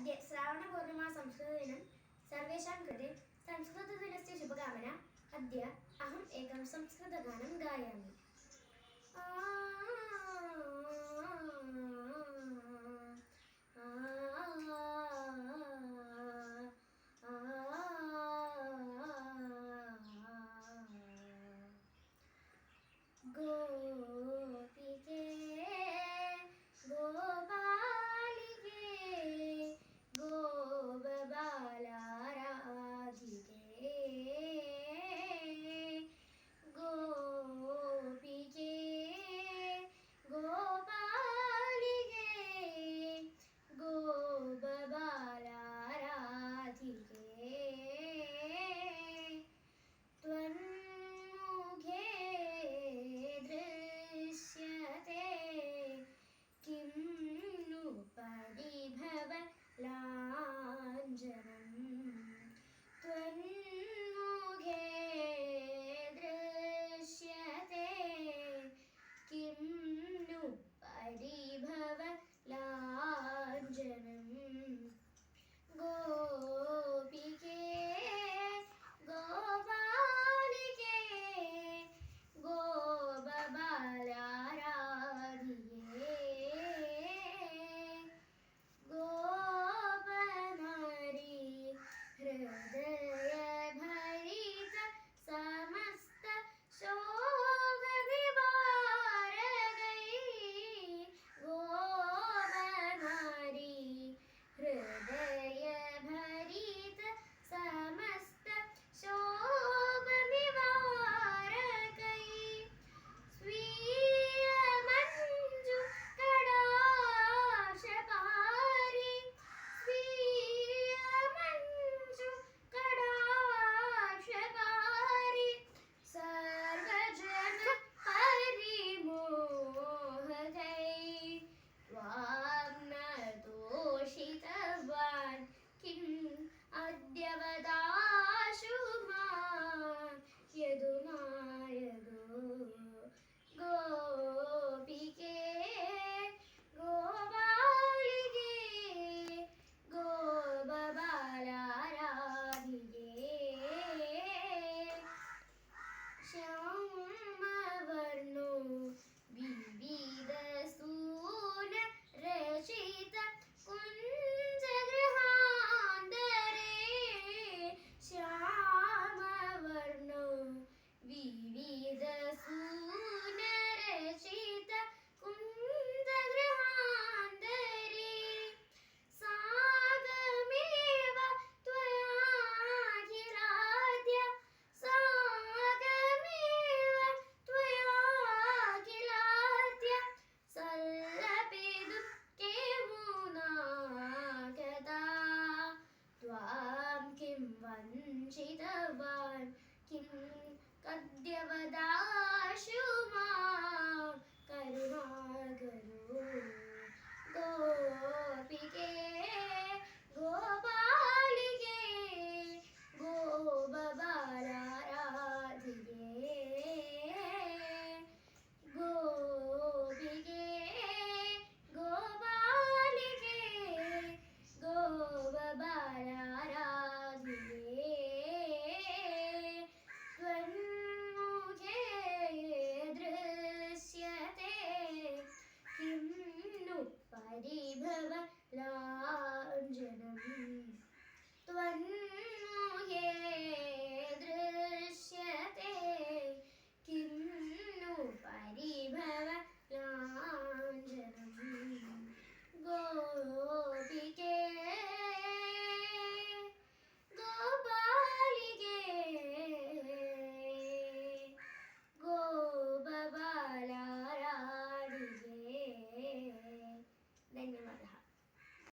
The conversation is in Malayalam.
അധ്യ ശ്രാവണ പൂർണിമ സംസ്കൃത ദിനം സർവേഷാം കൃതി സംസ്കൃത ദിനസ്യ ശുഭകാമന അദ്യ അഹം ഏകം സംസ്കൃതഗാനം ഗായാമി. ആ